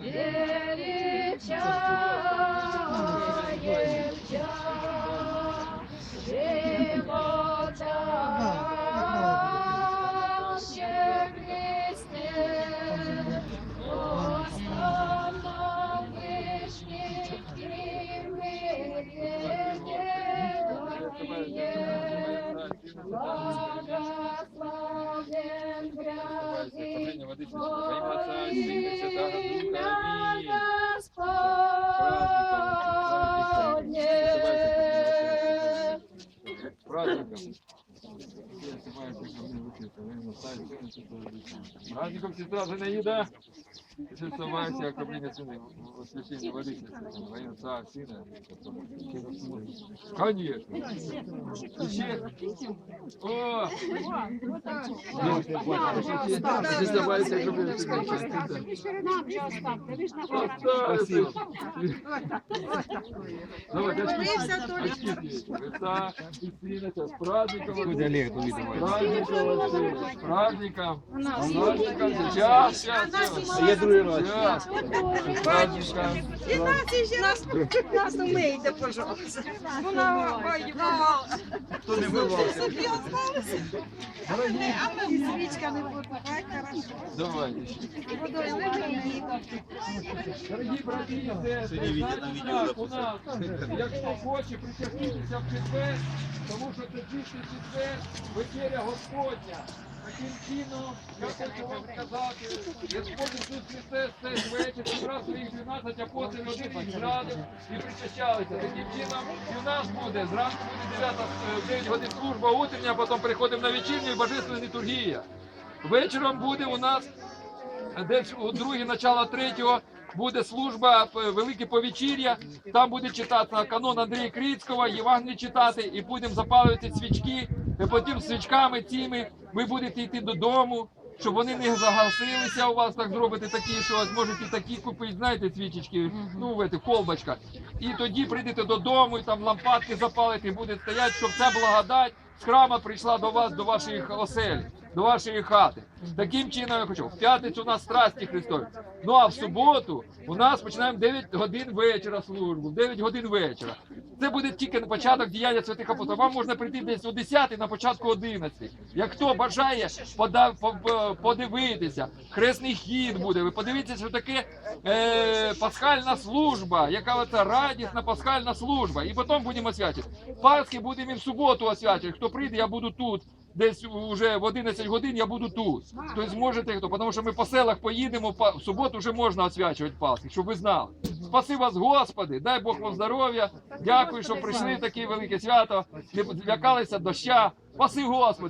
Благословен грязи, Праздником. Праздником сестра Зинаида Сестровайся, окропление сына, воскресение воды, во имя Отца, Сына. Конечно. Еще? О! Сестровайся, окропление Спасибо. Давай, очки. Очки. Христа, Христина, с праздником. Олег, ну, С праздником, Василий, с праздником. С праздником. Сейчас, сейчас, І нас іще раз, нас умийте, пожалуйста. Вона? Собі осталося. А свічка не потухай, хорошо. Дорогі брати у нас, якщо хоче притягнутися в четвер, тому що це чистий четвер, вечеря Господня. Таким чином, я хочу вам сказати, Господь Ісус Христос цей вечір зібрав своїх 12 апостолів, один їх зрадив і причащалися. Таким чином і в нас буде, зранку буде 9, е, 9 годин служба утрення, а потім переходимо на вечірню і божественна літургія. Вечором буде у нас десь у другій, начало третього буде служба Велике Повечір'я. Там буде читати канон Андрія Крицького, Євангеліє читати, і будемо запалювати свічки. І потім свічками цими ви будете йти додому, щоб вони не загасилися у вас, так зробити такі, що можете такі купити, знаєте, свічечки, ну в этих колбочках. І тоді прийдете додому, і там лампадки запалити, і буде стояти, щоб ця благодать з храма прийшла до вас, до ваших осель, до вашої хати. Таким чином я хочу. В п'ятницю у нас страсті Христові. Ну а в суботу у нас починаємо 9 годин вечора службу, в 9 годин вечора. Це буде тільки на початок діяння святих апостолів. Вам можна прийти десь о 10 на початку 11. Як хто бажає пода- по- по- подивитися, хресний хід буде. Ви подивіться, що таке е, пасхальна служба, яка це радісна пасхальна служба. І потім будемо освячити. Пасхи будемо і в суботу освячити. Хто прийде, я буду тут. Десь вже в 11 годин я буду тут. Тобто зможете хто, тому що ми по селах поїдемо, па- в суботу вже можна освячувати Пасхи, щоб ви знали. Спаси вас, Господи, дай Бог вам здоров'я. Дякую, що прийшли таке велике свято. Не лякалися доща. Спаси Господи.